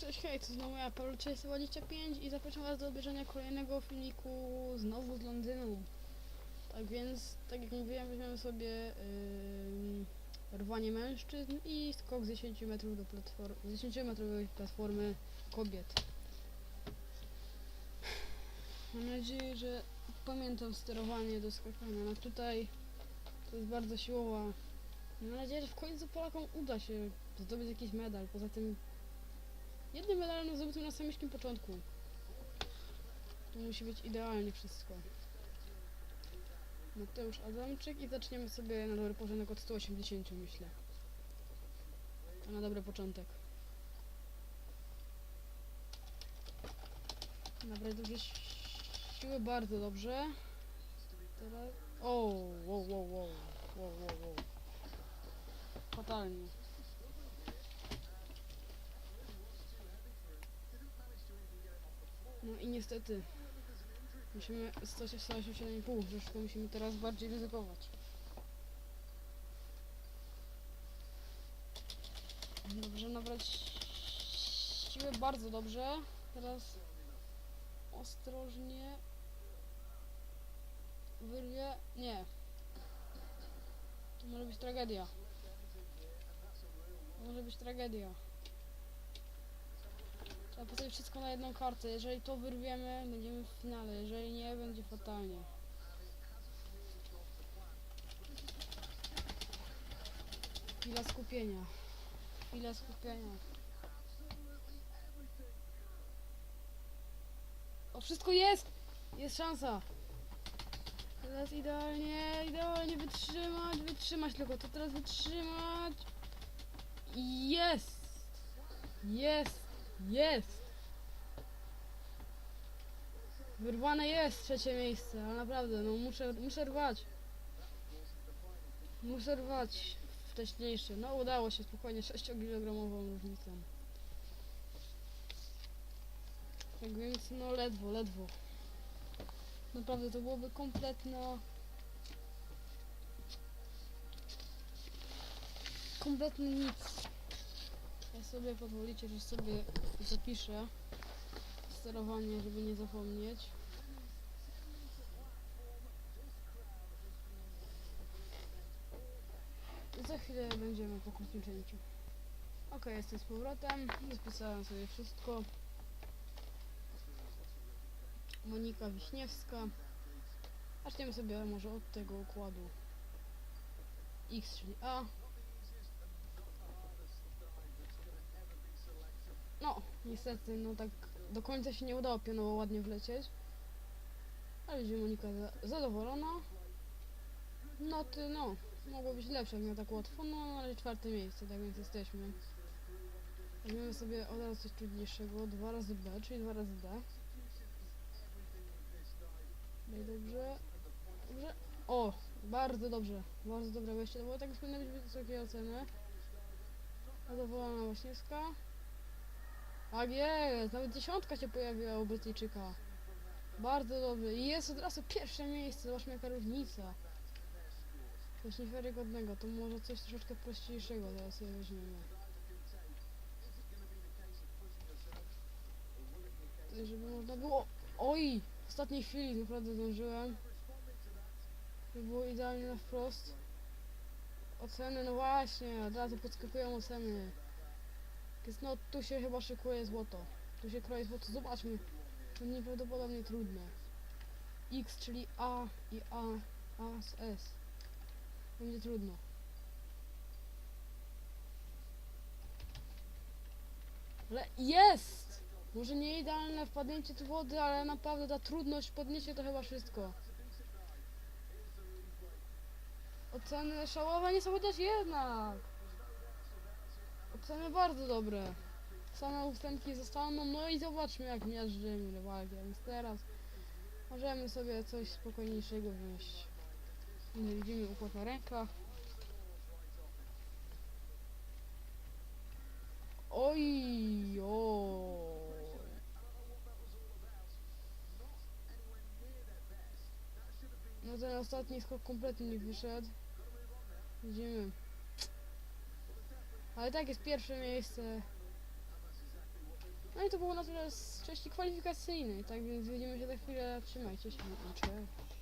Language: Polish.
Cześć, hej, to znowu ja, Paweł 325 i zapraszam was do obejrzenia kolejnego filmiku znowu z Londynu. Tak więc, tak jak mówiłem, weźmiemy sobie yy, rwanie mężczyzn i skok z 10 metrów do platformy, z 10 metrowej platformy kobiet. Mam nadzieję, że pamiętam sterowanie do skakania. No tutaj to jest bardzo siłowa. Mam nadzieję, że w końcu Polakom uda się zdobyć jakiś medal. Poza tym Jednym medalem na samym początku. To musi być idealnie wszystko. Mateusz Adamczyk i zaczniemy sobie na dobry porządek od 180 myślę. To na dobry początek. Nabrać dobrze si- siły, bardzo dobrze. Teraz... O, wow, wow, wow, wow, wow, wow. Fatalnie. No i niestety musimy 187,5, troszkę musimy teraz bardziej ryzykować. Dobrze, nabrać siłę bardzo dobrze. Teraz ostrożnie wyrwie. Nie. To może być tragedia. Może być tragedia. Trzeba postawić wszystko na jedną kartę. Jeżeli to wyrwiemy, będziemy w finale. Jeżeli nie, będzie fatalnie. Chwila skupienia. Chwila skupienia. O, wszystko jest! Jest szansa. Teraz idealnie, idealnie wytrzymać, wytrzymać tylko. To teraz wytrzymać. Jest! Jest! Jest! Wyrwane jest trzecie miejsce, ale naprawdę, no muszę, muszę rwać. Muszę rwać wcześniejsze. No udało się spokojnie 6-kilogramową różnicą. Tak więc no ledwo, ledwo. Naprawdę to byłoby kompletna... Kompletny nic. Ja sobie pozwolicie, że sobie zapiszę sterowanie, żeby nie zapomnieć. I za chwilę będziemy po krótkim cięciu. Ok, jestem z powrotem. Zapisałem sobie wszystko. Monika Wiśniewska. Zaczniemy sobie może od tego układu. X, czyli A. No, niestety, no tak do końca się nie udało pionowo ładnie wlecieć. Ale będzie Monika za zadowolona. No ty, no, mogło być lepsze, jak miał tak łatwo, no ale czwarte miejsce, tak więc jesteśmy. Weźmiemy sobie od razu coś trudniejszego, 2 razy B, czyli 2 razy D. No i dobrze, dobrze. O, bardzo dobrze, bardzo dobre wejście, to było tak powinny być wysokie oceny. Zadowolona Waśniewska. Tak jest, nawet dziesiątka się pojawiła u Brytyjczyka. Bardzo dobrze. I jest od razu pierwsze miejsce, zobaczmy jaka różnica. Coś niewiarygodnego, to może coś troszeczkę prościejszego teraz sobie weźmiemy. Tutaj, żeby można było... Oj! W ostatniej chwili naprawdę zdążyłem. Żeby było idealnie na wprost. Oceny, no właśnie, od razu podskakują oceny. Jest, no tu się chyba szykuje złoto. Tu się kroi złoto. Zobaczmy. To nieprawdopodobnie trudne. X, czyli A i A, A z S. Będzie trudno. Ale jest! Może nie idealne wpadnięcie do wody, ale naprawdę ta trudność, podniesie to chyba wszystko. Oceny szałowe nie są chociaż jednak. Oceny bardzo dobre. Same ustępki zostaną, no i zobaczmy jak miażdżymy rywalki. A więc teraz możemy sobie coś spokojniejszego. Nie widzimy układ na rękach. Oj, oj. No ten ostatni skok kompletnie nie wyszedł. Widzimy. Ale tak jest pierwsze miejsce. to było na tyle z części kwalifikacyjnej, tak więc widzimy się za chwilę. Trzymajcie się. Cześć.